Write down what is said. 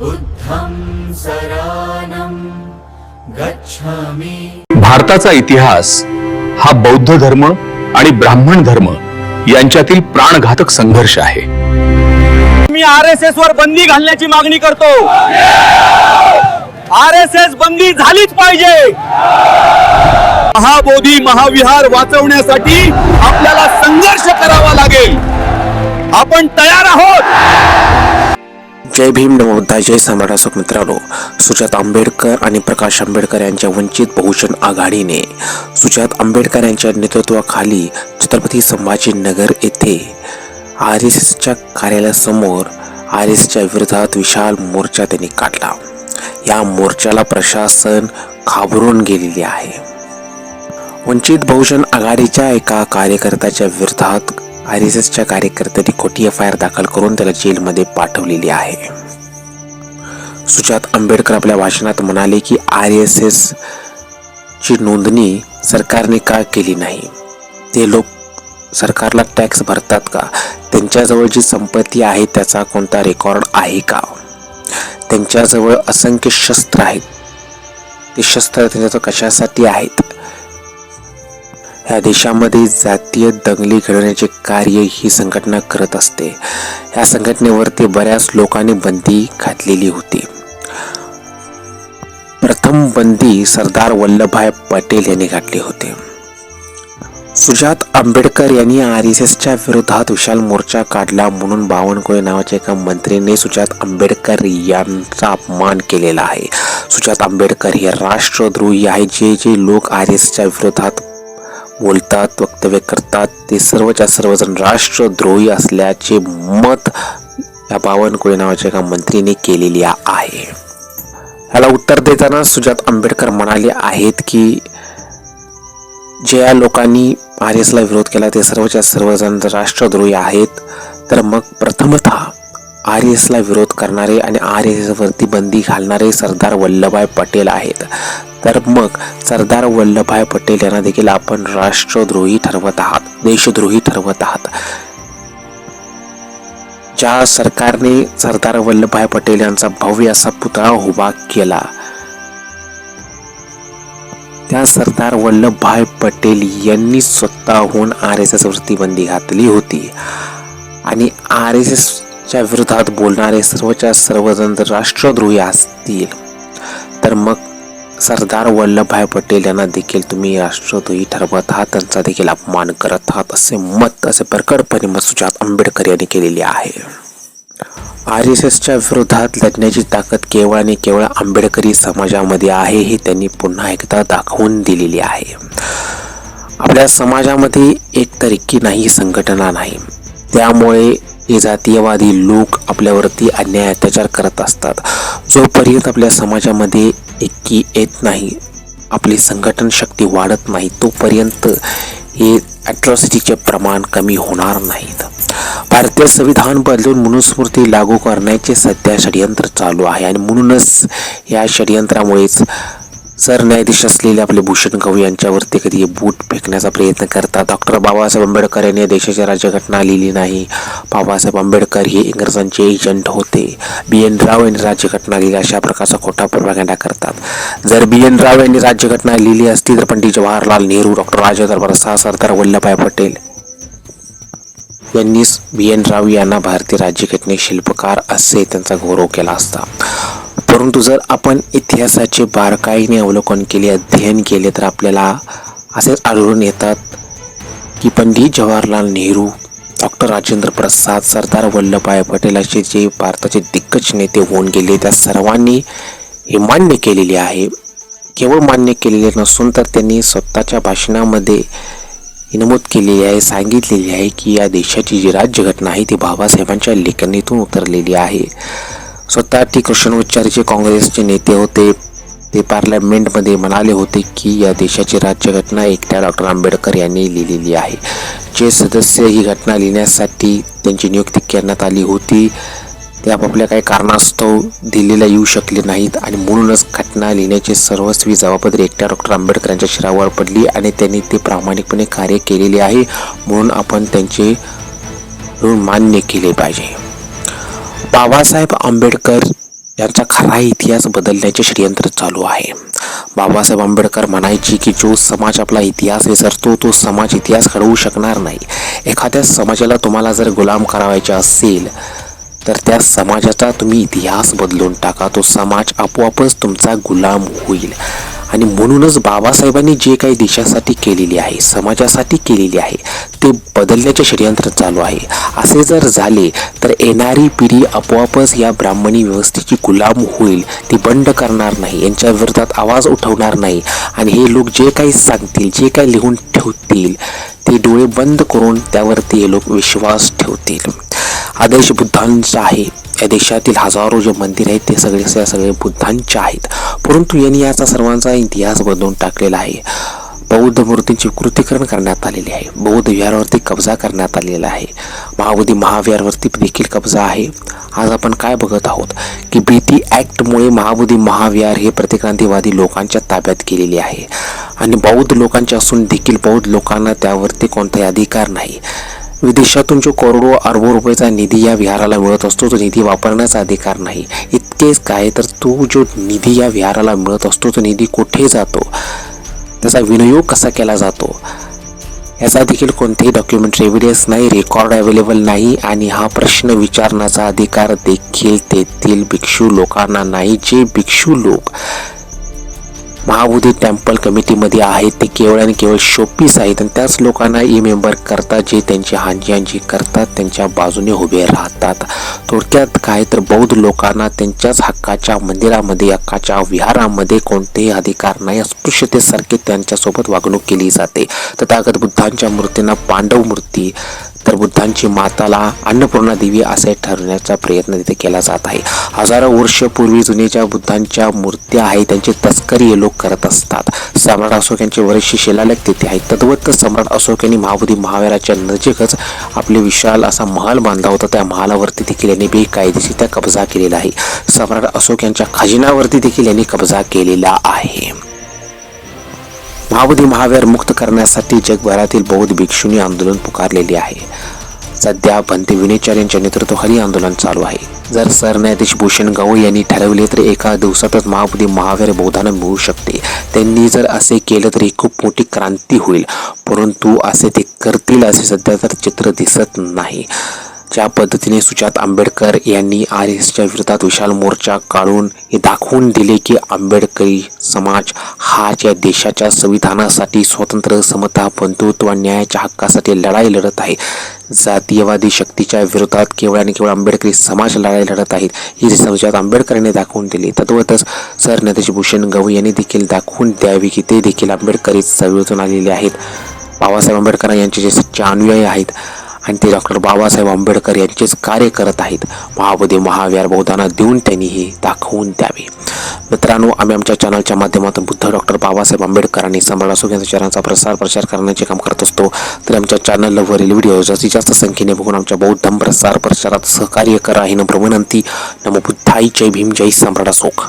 बुद्धं सरानं गच्छामि। भारताचा इतिहास हा बौद्ध धर्म आणि ब्राह्मण धर्म यांच्यातील प्राणघातक संघर्ष आहे. मी आर एस एस वर बंदी घालण्याची मागणी करतो. आर एस एस बंदी झालीच पाहिजे. महाबोधी महाविहार वाचवण्यासाठी आपल्याला संघर्ष करावा लागेल. आपण तयार आहोत. जय भीम नमोद्धा जय सम्राट मित्रांनो. सुजात आंबेडकर आणि प्रकाश आंबेडकर यांच्या वंचित बहुजन आघाडीने सुजात आंबेडकर यांच्या नेतृत्वाखाली छत्रपती संभाजीनगर येथे आर एस एसच्या कार्यालयासमोर आर एस एसच्या विरोधात विशाल मोर्चा त्यांनी काढला. या मोर्चाला प्रशासन घाबरून गेलेले आहे. वंचित बहुजन आघाडीच्या एका कार्यकर्त्याच्या विरोधात आर एस एसच्या कार्यकर्त्यांनी खोटी एफ आय आर दाखल करून त्याला जेलमध्ये पाठवलेली आहे. सुजात आंबेडकर आपल्या भाषणात म्हणाले की आर एस एस ची नोंदणी सरकारने का केली नाही? ते लोक सरकारला टॅक्स भरतात का? त्यांच्याजवळ जी संपत्ती आहे त्याचा कोणता रेकॉर्ड आहे का? त्यांच्याजवळ असंख्य शस्त्र आहेत. ते शस्त्र त्यांच्याजवळ कशासाठी आहेत? ह्या देशामध्ये जातीय दंगली घडवण्याचे कार्य ही संघटना करत असते. ह्या संघटनेवरती बऱ्याच लोकांनी बंदी घातलेली होती. प्रथम बंदी सरदार वल्लभभाई पटेल यांनी घातली होती. सुजात आंबेडकर यांनी आर एस एसच्या विरोधात विशाल मोर्चा काढला म्हणून बावनकुळे नावाच्या एका मंत्रीने सुजात आंबेडकर यांचा अपमान केलेला आहे. सुजात आंबेडकर हे राष्ट्रद्रोही आहे जे जे लोक आर एस एसच्या विरोधात बोलतात वक्तव्य करतात. ते सर्वच्या सर्वजण राष्ट्रद्रोही असल्याचे मत या बावनकुळे नावाच्या एका मंत्रीने केलेली आहे. याला उत्तर देताना सुजात आंबेडकर म्हणाले आहेत की ज्या लोकांनी आर एसला विरोध केला ते सर्वच्या सर्वजण राष्ट्रद्रोही आहेत. तर मग प्रथमतः आर एसला विरोध करणारे आणि आर एस वरती बंदी घालणारे सरदार वल्लभभाई पटेल आहेत. तर मग सरदार वल्लभभाई पटेल यांना देखील आपण राष्ट्रद्रोही ठरवत आहात देशद्रोही ठरवत आहात. ज्या सरकारने सरदार वल्लभभाई पटेल यांचा भव्य असा पुतळा उभा केला त्या सरदार वल्लभभाई पटेल यांनी स्वतःहून आर एस एस वरती बंदी घातली होती. आणि आर एस एस च्या विरोधात बोलणारे सर्वच्या सर्वजण राष्ट्रद्रोही असतील. तर मग सरदार वल्लभभाई पटेल यांना देखील तुम्ही राष्ट्रद्रोही ठरवत आहात त्यांचा देखील अपमान करत आहात असे मत असे प्रकटपणे मत सुजात आंबेडकर यांनी केलेले आहे. आर एस एसच्या विरोधात लढण्याची ताकद केवळ आणि केवळ आंबेडकरी समाजामध्ये आहे हे त्यांनी पुन्हा एकदा दाखवून दिलेली आहे. आपल्या समाजामध्ये एक तरीकी नाही संघटना नाही. त्यामुळे हे जातीयवादी लोक आपल्यावरती अन्याय अत्याचार करत असतात. जोपर्यंत आपल्या समाजामध्ये एकी येत नाही आपली संघटन शक्ती वाढत नाही तोपर्यंत हे ॲट्रॉसिटीचे प्रमाण कमी होणार नाहीत. भारतीय संविधान बदलून मनुस्मृती लागू करण्याचे सध्या षडयंत्र चालू आहे आणि म्हणूनच या षडयंत्रामुळेच सरन्यायाधीश असलेले आपले भूषण गवई यांच्यावरती कधी बूट फेकण्याचा प्रयत्न करतात? डॉक्टर बाबासाहेब आंबेडकर यांनी देशाची राज्यघटना लिहिली नाही. बाबासाहेब आंबेडकर हे इंग्रजांचे एजंट होते. बी एन राव यांनी राज्यघटना लिहिली अशा प्रकारचा खोटा प्रोपागंडा करतात. जर बी एन राव यांनी राज्यघटना लिहिली असती तर पंडित जवाहरलाल नेहरू डॉक्टर राजेंद्र प्रसाद सरदार वल्लभभाई पटेल यांनीच बी एन राव यांना भारतीय राज्यघटने शिल्पकार असे त्यांचा गौरव केला असता. परंतु जर आपण इतिहासाचे बारकाईने अवलोकन केले अध्ययन केले तर आपल्याला असेच आढळून येतात की पंडित जवाहरलाल नेहरू डॉक्टर राजेंद्र प्रसाद सरदार वल्लभभाई पटेल असे जे भारताचे दिग्गज नेते होऊन गेले त्या सर्वांनी हे मान्य केलेले आहे. केवळ मान्य केलेले नसून तर त्यांनी स्वतःच्या भाषणामध्ये नमूद केलेली आहे सांगितलेली आहे की या देशाची जी राज्यघटना आहे ती बाबासाहेबांच्या लेखणीतून उतरलेली आहे. स्वतः टी. कृष्णोच्चारीचे काँग्रेसचे नेते होते. ते पार्लमेंटमध्ये म्हणाले होते की या देशाची राज्यघटना एकट्या डॉक्टर आंबेडकर यांनी लिहिलेली आहे. जे सदस्य ही घटना लिहिण्यासाठी त्यांची नियुक्ती करण्यात आली होती ते आपापल्या काही कारणास्तव दिल्लीला येऊ शकले नाहीत आणि म्हणूनच घटना लिहिण्याची सर्वस्वी जबाबदारी एकट्या डॉक्टर आंबेडकर यांच्या शिरावर पडली आणि त्यांनी ते प्रामाणिकपणे कार्य केलेले आहे म्हणून आपण त्यांचे ऋण मान्य केले पाहिजे. बाबासाहेब आंबेडकर यांचा खरा इतिहास बदलण्याचे षडयंत्र चालू आहे. बाबासाहेब आंबेडकर म्हणायची की जो समाज आपला इतिहास विसरतो तो समाज इतिहास घडवू शकणार नाही. एखाद्या समाजाला तुम्हाला जर गुलाम करावायचे असेल तर त्या समाजाचा तुम्ही इतिहास बदलून टाका. तो समाज आपोआपच तुमचा गुलाम होईल. आणि म्हणूनच बाबासाहेबांनी जे काही देशासाठी केलेली आहे समाजासाठी केलेली आहे ते बदलण्याचे षडयंत्र चालू आहे. असे जर झाले तर येणारी पिढी आपोआपच या ब्राह्मणी व्यवस्थेची गुलाम होईल ती बंड करणार नाही यांच्या विरोधात आवाज उठवणार नाही. आणि हे लोक जे काही सांगतील जे काही लिहून ठेवतील ते डोळे बंद करून त्यावरती हे लोक विश्वास ठेवतील. आदेश बुद्धांचा आहे. या देशातील हजारो जे मंदिर आहेत ते सगळे सगळे बुद्धांचे आहेत. परंतु यांनी याचा सर्वांचा इतिहास बदलून टाकलेला आहे. बौद्ध मूर्तींचे कृतीकरण करण्यात आलेली आहे. बौद्ध विहारावरती कब्जा करण्यात आलेला आहे. महाबोधी महाविहारवरती देखील कब्जा आहे. आज आपण काय बघत आहोत? की बीटी ॲक्टमुळे महाबोधी महाविहार हे प्रतिक्रांतीवादी लोकांच्या ताब्यात गेलेले आहे. आणि बौद्ध लोकांचे असून देखील बौद्ध लोकांना त्यावरती कोणताही अधिकार नाही. विदेशातून जो करोडो अरबो रुपयाचा निधी या विहाराला मिळत असतो तो निधी वापरण्याचा अधिकार नाही. इतकेच काय तर तो जो निधी या विहाराला मिळत असतो तो निधी कुठे जातो? त्याचा विनियोग कसा केला जातो? याचा देखील कोणतेही डॉक्युमेंटरी एव्हिडन्स नाही रेकॉर्ड अवेलेबल नाही आणि हा प्रश्न विचारण्याचा अधिकार देखील तेथील भिक्षू लोकांना नाही. जे भिक्षू लोक महाबोधी टेम्पल कमिटीमध्ये आहेत. ते केवळ आणि केवळ शोपीस आहेत. आणि त्याच लोकांना ई मेंबर करतात जे त्यांची हांजी हांजी करतात. त्यांच्या बाजूने उभे राहतात. थोडक्यात काय तर बौद्ध लोकांना त्यांच्याच हक्काच्या मंदिरामध्ये हक्काच्या विहारामध्ये कोणतेही अधिकार नाही. अस्पृश्यतेसारखे त्यांच्यासोबत वागणूक केली जाते. तथागत बुद्धांच्या मूर्तींना पांडव मूर्ती तर बुद्धांची माताला अन्नपूर्णा देवी असे ठरवण्याचा प्रयत्न तिथे केला जात आहे. हजारो वर्षपूर्वी जुने ज्या बुद्धांच्या मूर्त्या आहेत त्यांची तस्करी हे लोक करत असतात. सम्राट अशोक यांचे वरिष्ठ शिलालेख तिथे आहेत. तद्वत सम्राट अशोक यांनी महाबोधी महावीराच्या नजीकच आपले विशाल असा महाल बांधला होता. त्या महालावरती देखील यांनी बेकायदेशीर त्या कब्जा केलेला आहे. सम्राट अशोक यांच्या खजिनावरती देखील यांनी कब्जा केलेला आहे. महाबोधी महावीर मुक्त करण्यासाठी जगभरातील बौद्ध भिक्षूंनी आंदोलन पुकारलेले आहे. सध्या भंते विनेचार यांच्या नेतृत्वाखाली आंदोलन चालू आहे. जर सरन्यायाधीश भूषण गवई यांनी ठरवले तर एका दिवसातच महाबोधी महावीर बौद्धांना मिळू शकते. त्यांनी जर असे केलं तर ही खूप मोठी क्रांती होईल. परंतु असे ते करतील असे सध्या तर चित्र दिसत नाही. ज्या पद्धतीने सुजात आंबेडकर यांनी आर एसच्या विरोधात विशाल मोर्चा काढून हे दाखवून दिले की आंबेडकरी समाज हा ज्या देशाच्या संविधानासाठी स्वतंत्र समता बंधुत्व न्यायाच्या हक्कासाठी लढाई लढत आहे जातीयवादी शक्तीच्या विरोधात केवळ आणि केवळ आंबेडकरी समाज लढाई लढत आहेत ही जी सुजात दाखवून दिली तद्वतच सरन्यायाधीश भूषण गवई यांनी देखील दाखवून द्यावी की ते देखील आंबेडकरी चळवळीतून आलेले आहेत. बाबासाहेब आंबेडकर यांचे जे सच्चे अनुयायी आहेत आणि ते डॉक्टर बाबासाहेब आंबेडकर यांचेच कार्य करत आहेत. महाबोधी महावीर बहुदाना देऊन त्यांनी हे दाखवून द्यावे. मित्रांनो आम्ही आमच्या चॅनलच्या माध्यमातून बुद्ध डॉक्टर बाबासाहेब आंबेडकर आणि सम्राट अशोक यांच्या चरणांचा प्रसार प्रचार करण्याचे काम करत असतो. तर आमच्या चॅनलवरील व्हिडिओ जास्तीत जास्त संख्येने बघून आमच्या बौद्ध प्रसार प्रचारात सहकार्य करा. ही नम्र विनंती नमो बुद्धाई जय भीम. जय सम्राट अशोक.